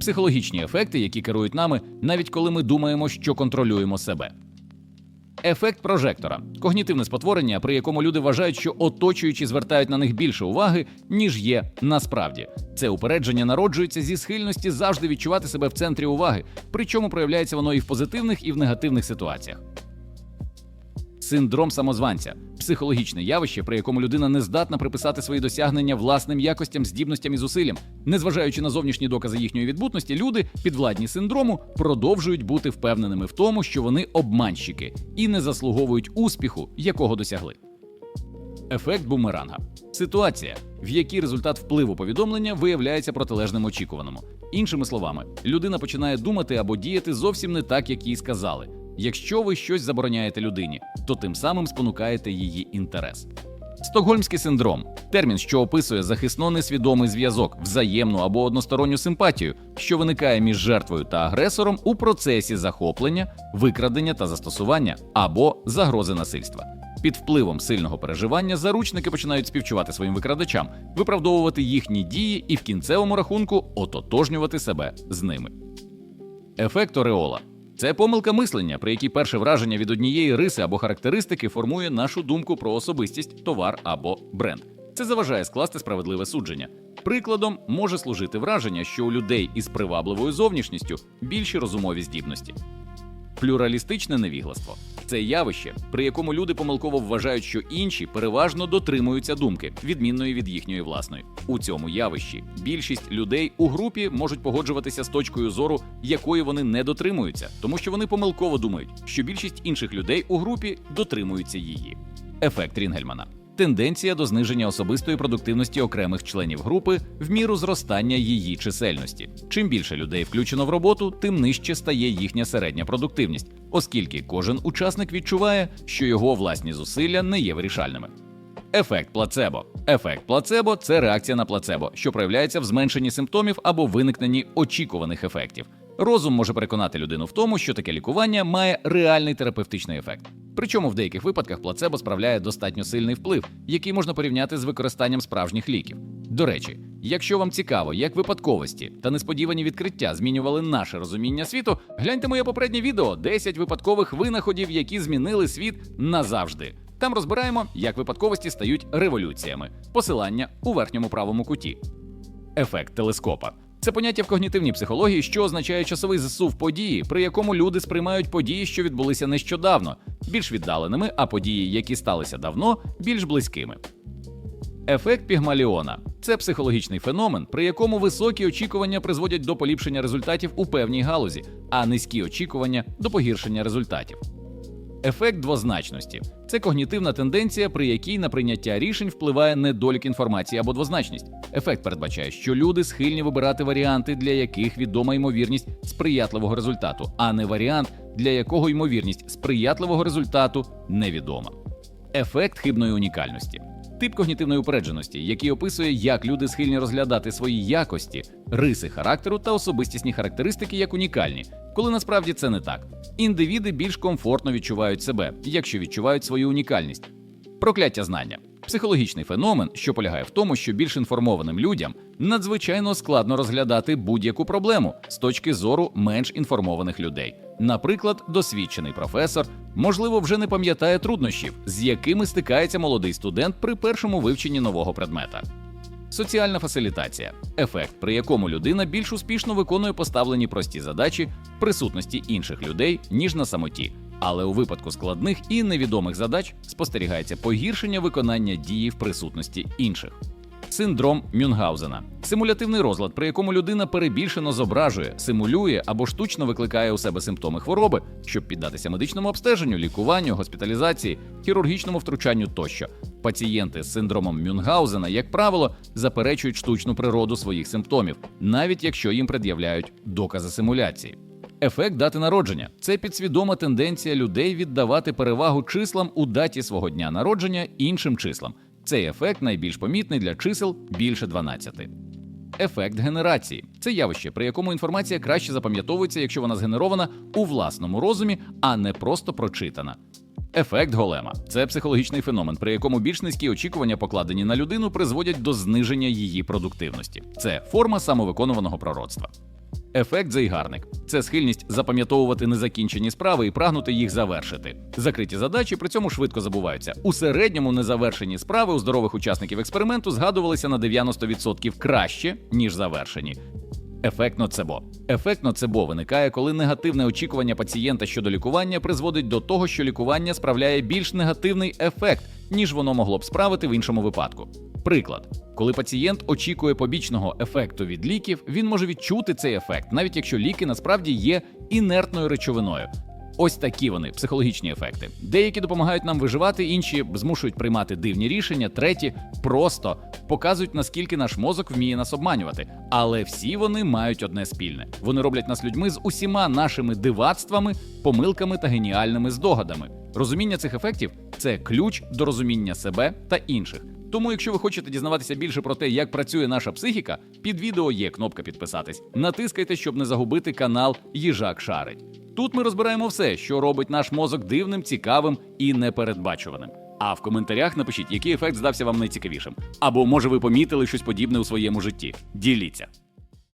психологічні ефекти, які керують нами, навіть коли ми думаємо, що контролюємо себе. Ефект прожектора когнітивне спотворення, при якому люди вважають, що оточуючі звертають на них більше уваги, ніж є насправді. Це упередження народжується зі схильності завжди відчувати себе в центрі уваги, причому проявляється воно і в позитивних, і в негативних ситуаціях. Синдром самозванця психологічне явище, при якому людина не здатна приписати свої досягнення власним якостям, здібностям і зусиллям. Незважаючи на зовнішні докази їхньої відбутності, люди, підвладні синдрому, продовжують бути впевненими в тому, що вони обманщики і не заслуговують успіху, якого досягли. Ефект бумеранга ситуація, в якій результат впливу повідомлення виявляється протилежним очікуваному. Іншими словами, людина починає думати або діяти зовсім не так, як їй сказали. Якщо ви щось забороняєте людині, то тим самим спонукаєте її інтерес. Стокгольмський синдром термін, що описує захисно несвідомий зв'язок, взаємну або односторонню симпатію, що виникає між жертвою та агресором у процесі захоплення, викрадення та застосування або загрози насильства. Під впливом сильного переживання заручники починають співчувати своїм викрадачам, виправдовувати їхні дії і в кінцевому рахунку ототожнювати себе з ними. Ефект Ореола це помилка мислення, при якій перше враження від однієї риси або характеристики формує нашу думку про особистість, товар або бренд. Це заважає скласти справедливе судження. Прикладом може служити враження, що у людей із привабливою зовнішністю більші розумові здібності. Плюралістичне невігластво це явище, при якому люди помилково вважають, що інші переважно дотримуються думки, відмінної від їхньої власної. У цьому явищі більшість людей у групі можуть погоджуватися з точкою зору, якої вони не дотримуються, тому що вони помилково думають, що більшість інших людей у групі дотримуються її. Ефект Рінгельмана. Тенденція до зниження особистої продуктивності окремих членів групи в міру зростання її чисельності. Чим більше людей включено в роботу, тим нижче стає їхня середня продуктивність, оскільки кожен учасник відчуває, що його власні зусилля не є вирішальними. Ефект плацебо. Ефект плацебо це реакція на плацебо, що проявляється в зменшенні симптомів або виникненні очікуваних ефектів. Розум може переконати людину в тому, що таке лікування має реальний терапевтичний ефект. Причому в деяких випадках плацебо справляє достатньо сильний вплив, який можна порівняти з використанням справжніх ліків. До речі, якщо вам цікаво, як випадковості та несподівані відкриття змінювали наше розуміння світу, гляньте моє попереднє відео: 10 випадкових винаходів, які змінили світ назавжди. Там розбираємо, як випадковості стають революціями. Посилання у верхньому правому куті. Ефект телескопа. Це поняття в когнітивній психології, що означає часовий засув події, при якому люди сприймають події, що відбулися нещодавно, більш віддаленими, а події, які сталися давно, більш близькими. Ефект Пігмаліона це психологічний феномен, при якому високі очікування призводять до поліпшення результатів у певній галузі, а низькі очікування до погіршення результатів. Ефект двозначності це когнітивна тенденція, при якій на прийняття рішень впливає недолік інформації або двозначність. Ефект передбачає, що люди схильні вибирати варіанти, для яких відома ймовірність сприятливого результату, а не варіант, для якого ймовірність сприятливого результату невідома. Ефект хибної унікальності. Тип когнітивної упередженості, який описує, як люди схильні розглядати свої якості, риси характеру та особистісні характеристики як унікальні, коли насправді це не так. Індивіди більш комфортно відчувають себе, якщо відчувають свою унікальність. Прокляття знання психологічний феномен, що полягає в тому, що більш інформованим людям надзвичайно складно розглядати будь-яку проблему з точки зору менш інформованих людей. Наприклад, досвідчений професор, можливо, вже не пам'ятає труднощів, з якими стикається молодий студент при першому вивченні нового предмета. Соціальна фасилітація ефект, при якому людина більш успішно виконує поставлені прості задачі в присутності інших людей, ніж на самоті. Але у випадку складних і невідомих задач спостерігається погіршення виконання дії в присутності інших. Синдром Мюнгаузена симулятивний розлад, при якому людина перебільшено зображує, симулює або штучно викликає у себе симптоми хвороби, щоб піддатися медичному обстеженню, лікуванню, госпіталізації, хірургічному втручанню тощо. Пацієнти з синдромом Мюнгаузена, як правило, заперечують штучну природу своїх симптомів, навіть якщо їм пред'являють докази симуляції. Ефект дати народження це підсвідома тенденція людей віддавати перевагу числам у даті свого дня народження іншим числам. Цей ефект найбільш помітний для чисел більше 12. Ефект генерації це явище, при якому інформація краще запам'ятовується, якщо вона згенерована у власному розумі, а не просто прочитана. Ефект голема це психологічний феномен, при якому більш низькі очікування, покладені на людину, призводять до зниження її продуктивності. Це форма самовиконуваного пророцтва. Ефект зайгарник це схильність запам'ятовувати незакінчені справи і прагнути їх завершити. Закриті задачі при цьому швидко забуваються. У середньому незавершені справи у здорових учасників експерименту згадувалися на 90% краще ніж завершені. Ефект ноцебо. Ефект ноцебо виникає, коли негативне очікування пацієнта щодо лікування призводить до того, що лікування справляє більш негативний ефект, ніж воно могло б справити в іншому випадку. Приклад, коли пацієнт очікує побічного ефекту від ліків, він може відчути цей ефект, навіть якщо ліки насправді є інертною речовиною. Ось такі вони психологічні ефекти. Деякі допомагають нам виживати, інші змушують приймати дивні рішення, треті просто показують наскільки наш мозок вміє нас обманювати. Але всі вони мають одне спільне: вони роблять нас людьми з усіма нашими дивацтвами, помилками та геніальними здогадами. Розуміння цих ефектів це ключ до розуміння себе та інших. Тому, якщо ви хочете дізнаватися більше про те, як працює наша психіка, під відео є кнопка підписатись. Натискайте, щоб не загубити канал Їжак Шарить. Тут ми розбираємо все, що робить наш мозок дивним, цікавим і непередбачуваним. А в коментарях напишіть, який ефект здався вам найцікавішим. Або може ви помітили щось подібне у своєму житті. Діліться.